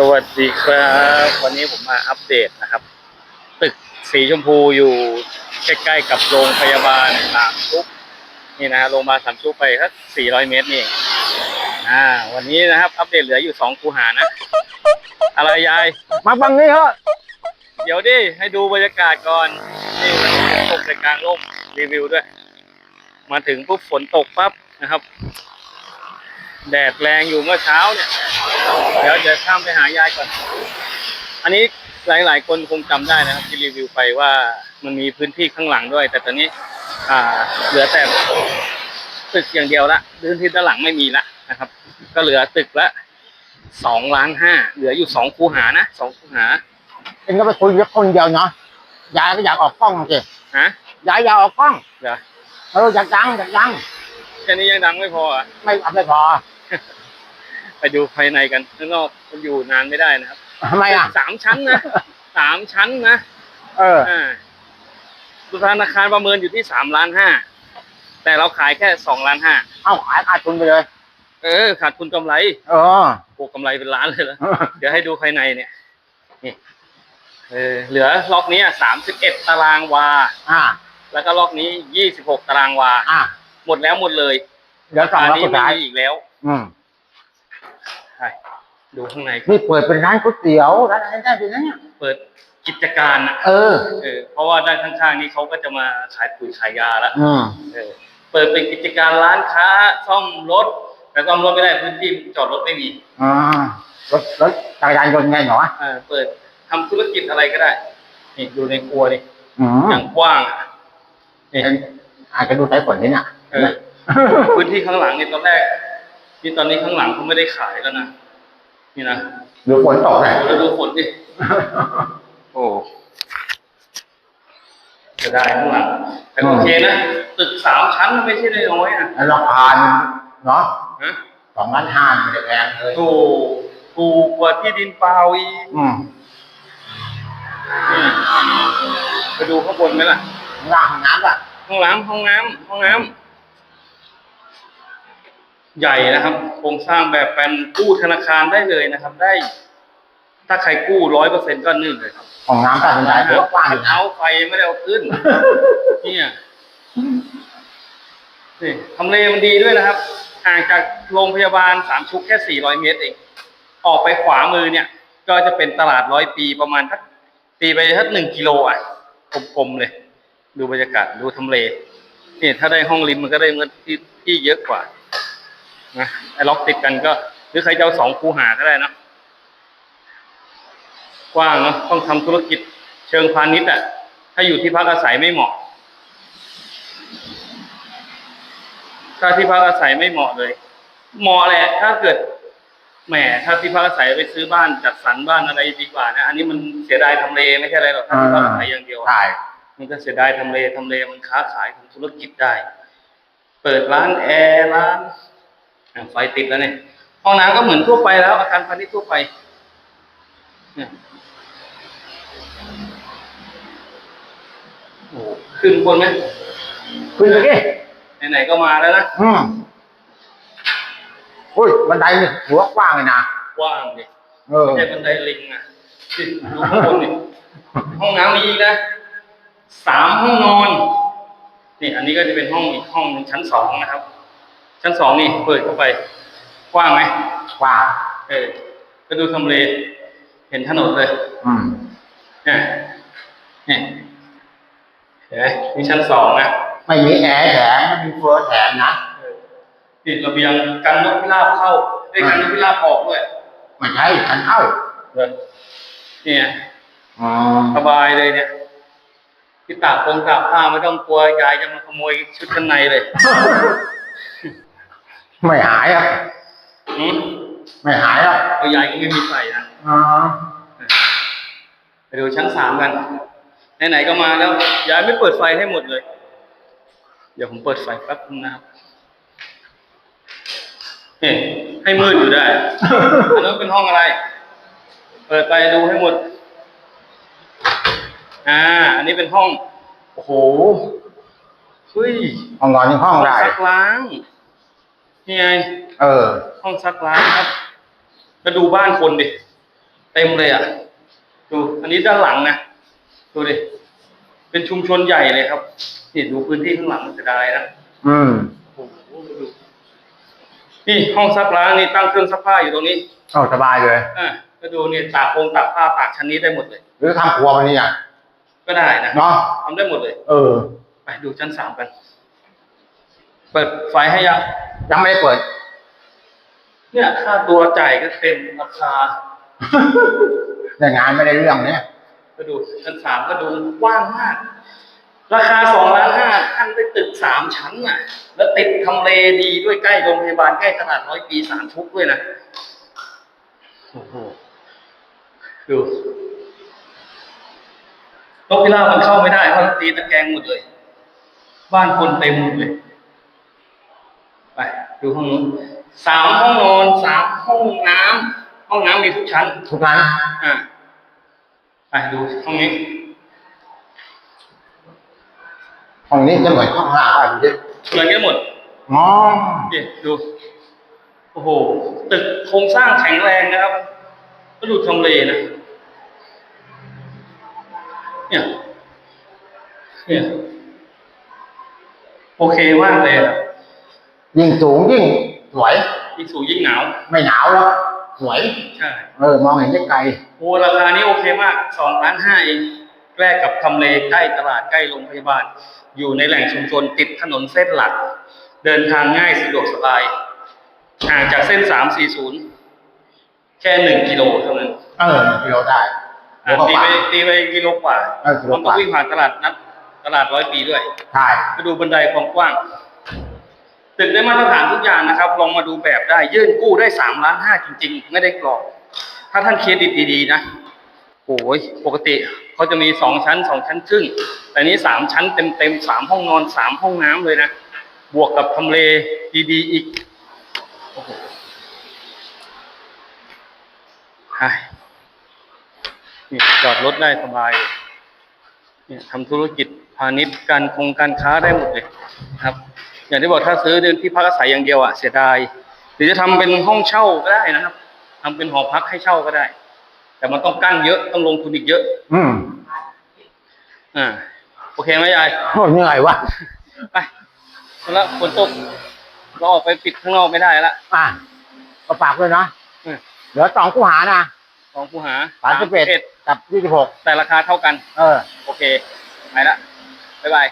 สวัสดีครับ วันนี้ผมมาอัปเดตนะครับ ตึกสีชมพูอยู่ใกล้ๆกับโรงพยาบาลสามชุกนี่นะโรงพยาบาลสามชุกไปสัก400เมตรนี่เองอ่า วันนี้นะครับ อัปเดตเหลืออยู่สองคูหานะ อะไรยาย มาบังนี้เถอะเดี๋ยวดิให้ดูบรรยากาศก่อน นี่มันฝนตกในกลางร่มรีวิวด้วย มาถึงปุ๊บฝนตกปั๊บนะครับ แดดแรงอยู่เมื่อเช้าเนี่ย เดี๋ยวเดี๋ยวข้ามไปหายายก่อน อันนี้หลาย ๆ คนคงจำได้นะครับ ที่รีวิวไปว่ามันมีพื้นที่ข้างหลังด้วย แต่ตอนนี้ อ่า เหลือแต่ตึกอย่างเดียวละพื้นที่ด้านหลังไม่มีละนะครับ ก็เหลือตึกละสองล้านห้าเหลืออยู่สองคูหานะสองคูหาเองก็ไปคุยกับคนเดียวเนาะยายก็อยากออกกล้องสิฮะยายอยากออกกล้องเหรอเอออยากดังอยากดังแค่นี้ยังดังไม่พออะไม่เอาไม่พอ ไปดูภายในกันข้างนอกมันอยู่นานไม่ได้นะครับทำไมอะสามชั้นนะสามชั้นนะเอออ่าธนาคารประเมินอยู่ที่สามล้านห้าแต่เราขายแค่สองล้านห้าเอาขายขาดทุนไปเลย เออ ขาดทุนกำไรเออโอ้กำไรเป็นล้านเลยเหรอเดี๋ยวให้ดูภายในเนี่ยนี่เออเหลือล็อกนี้สามสิบเอ็ดตารางวา อ่า แล้วก็ล็อกนี้ยี่สิบหกตารางวา อ่า หมดแล้วหมดเลย เดี๋ยวสองอันร้อยนี้สุดไม่ท้ายมีอีกแล้ว อืมใช่ดูข้างในนี่เปิดเป็นร้านก๋วยเตี๋ยวร้านอะไรได้ดีนะเนี่ยเปิดกิจการอะเออเออ เพราะว่าด้านข้างๆนี้เขาก็จะมาขายปุ๋ยขายยาแล้วอืมเออ เปิดเป็นกิจการร้านค้าซ่อมรถแต่ซ่อมรถไม่ได้พื้นที่จอดรถไม่มีอ่ารถรถจักรยานยนต์ไงหนอเออเปิดทำธุรกิจอะไรก็ได้นี่ดูในครัวนี่อืมอย่างกว้างอะนี่อาจจะดูสายฝนนี่น่ะเออพื้นที่ข้างหลังนี่ตอนแรก นี่ตอนนี้ข้างหลังเขาไม่ได้ขายแล้วนะ นี่นะดูฝนตกเลยแล้วดูฝนดิ โอ้จะได้ข้างหลังแต่โอเคนะ ตึกสามชั้นมันไม่ใช่น้อยๆนะแล้วราคาเนาะฮะสองล้านห้าไม่ได้แพงเลยถูกถูกกว่าที่ดินเปล่าอีกอืมนี่ไปดูข้างบนไหมล่ะล่างน้ำอะ ห้องน้ำห้องน้ำห้องน้ำ ใหญ่นะครับโครงสร้างแบบเป็นกู้ธนาคารได้เลยนะครับ ได้ ถ้าใครกู้ร้อยเปอร์เซ็นต์ก็นึ่งเลยครับของน้ำใต้บันไดถือว่ากว้างอยู่นะเอาไฟไม่ได้เอาขึ้น เนี่ยนี่ทำเลมันดีด้วยนะครับห่างจากโรงพยาบาลสามชุกแค่สี่ร้อยเมตรเอง ออกไปขวามือเนี่ย ก็จะเป็นตลาดร้อยปีประมาณทักตีไปทักหนึ่งกิโลอะกลมๆเลย ดูบรรยากาศดูทำเลนี่ถ้าได้ห้องริมมันก็ได้เงินที่ที่เยอะกว่า นะไอ้ล็อกติดกันก็ หรือใครจะเอาสองคูหาก็ได้เนอะกว้างเนาะต้องทำธุรกิจเชิงพาณิชย์อะถ้าอยู่ที่พักอาศัยไม่เหมาะ ถ้าที่พักอาศัยไม่เหมาะเลย เหมาะแหละ ถ้าเกิดแหมถ้าที่พักอาศัยไปซื้อบ้านจัดสรรบ้านอะไรดีกว่านะ อันนี้มันเสียดายทำเลไม่ใช่อะไรหรอกถ้าที่พักอาศัยอย่างเดียวใช่มันก็เสียดายทำเลทำเลมันค้าขายทำธุรกิจได้ เปิดร้านแอร์ร้านอะ ไฟติดแล้วเนี่ยห้องน้ำก็เหมือนทั่วไปแล้วอาคารพาณิชย์ทั่วไปเนี่ยโอ้โหขึ้นบนไหมขึ้นไปดิไหนๆก็มาแล้วนะอืมอุ้ยบันไดนี่หัวกว้างเลยนะกว้างดิเออไม่ใช่บันไดลิงอะดิดูข้างบนนี่ห้องน้ำมีอีกนะสามห้องนอนนี่อันนี้ก็จะเป็นห้องอีกห้องหนึ่งชั้นสองนะครับ ชั้นสองนี่เปิดเข้าไป กว้างไหมกว้างเออก็ดูทำเลเห็นถนนเลย อืมเนี่ยเนี่ยเห็นไหมมีชั้นสองนะไม่มีแอร์แถมไม่มีเฟอร์แถมนะเออติดระเบียงกันนกพิราบเข้าได้ยกันนกพิราบออกด้วยไม่ใช่ฉันเอ้าเลยเนี่ยอ๋อสบายเลยเนี่ยที่ตากคงตากผ้าไม่ต้องกลัวยายจะมาขโมยชุดชั้นในเลย ไม่หายอะหืมไม่หายอะเอายายก็ไม่มีใส่นะ อ๋อไปดูชั้นสามกัน ไหนๆก็มาแล้ว ยายไม่เปิดไฟให้หมดเลย เดี๋ยวผมเปิดไฟแป๊บนึงนะครับนี่ให้มืดอยู่ได้อันนั้นเป็นห้องอะไร เปิดไปดูให้หมด อ่า อันนี้เป็นห้อง โอ้โห เฮ้ยห้องนอนนี่ห้องห้องได้ ซักล้าง นี่ไงเออ ห้องซักล้างครับแล้วดูบ้านคนดิเต็มเลยอะ ดูอันนี้ด้านหลังนะดูดิเป็นชุมชนใหญ่เลยครับนี่ดูพื้นที่ข้างหลังมันจะได้นะอืมโอ้โหดูนี่ห้องซักล้างนี่ตั้งเครื่องซักผ้าอยู่ตรงนี้เอาสบายเลย อ่าก็ดูเนี่ยตากโครงตากผ้าตากชั้นนี้ได้หมดเลย หรือทำครัวมันนี่อะก็ได้นะเนาะทำได้หมดเลย เออ ไปดูชั้นสามกัน เปิดไฟให้ยัง ยังไม่ได้เปิด เนี่ยค่าตัวจ่ายก็เต็มราคา แต่งานไม่ได้เรื่องเนี่ยก็ดูชั้นสามก็ดูกว้างมาก ราคาสองล้านห้าท่านได้ตึกสามชั้นน่ะ แล้วติดทำเลดีด้วยใกล้โรงพยาบาลใกล้ตลาดร้อยปีสามชุกด้วยนะโอ้โหดูนกพิราบมันเข้าไม่ได้เพราะมันตีตะแกรงหมดเลย บ้านคนเต็มหมดเลย ไปดูห้องนู้นสามห้องนอนสามห้องน้ำห้องน้ำมีทุกชั้นทุกนั้น อ่าไปดูห้องนี้ ห้องนี้จะเหมือนห้องห้าอะไรดูดิเหมือนกันหมดอ๋อนี่ดู โอ้โห ตึกโครงสร้างแข็งแรงนะครับ ก็ดูทำเลนะ เนี่ย เนี่ย โอเคมากเลยอะ ยิ่งสูงยิ่งสวย ยิ่งสูงยิ่งหนาว ไม่หนาวแล้วสวย ใช่ เออ มองเห็นได้ไกลโอ้ราคานี้โอเคมากสองล้านห้าเองแลกกับทำเลใกล้ตลาดใกล้โรงพยาบาล อยู่ในแหล่งชุมชนติดถนนเส้นหลัก เดินทางง่ายสะดวกสบาย ห่างจากเส้นสามสี่ศูนย์แค่หนึ่งกิโลเท่านั้น เออกิโลได้อะแล้วก็ตีป่าไปตีไปกิโลกว่าเออกิโลมันกก็ว่าวิ่งผ่านตลาดนัดตลาดร้อยปีด้วย ใช่มาดูบันไดความกว้าง ตึกได้มาตรฐานทุกอย่างนะครับ ลองมาดูแบบได้ยื่นกู้ได้สามล้านห้าจริง ๆ ไม่ได้กรอบถ้าท่านเครดิตดีๆนะโอ้ยปกติเขาจะมีสองชั้นสองชั้นครึ่งแต่นี้สามชั้นเต็มเต็มๆสามห้องนอนสามห้องน้ำเลยนะ บวกกับทำเลดีๆอีกโอ้โหไอ้นี่จอดรถได้สบายเลยเนี่ยทำธุรกิจพาณิชย์การคงการค้าได้หมดเลยครับ อย่างที่บอกถ้าซื้อเดินที่พักอาศัยอย่างเดียวอะเสียดายหรือจะทำเป็นห้องเช่าก็ได้นะครับทำเป็นหอพักให้เช่าก็ได้ แต่มันต้องกั้นเยอะต้องลงทุนอีกเยอะ อืมอ่าโอเคไหมยายโอ้เหนื่อยวะไปแล้วฝนตกเราออกไปปิดข้างนอกไม่ได้ละอะก็ฝากด้วยนะอืมเหลือสองคู่หานะสองคูหาสามสิบเอ็ดกับยี่สิบหกแต่ราคาเท่ากัน เออ โอเค ไปละบ๊ายบาย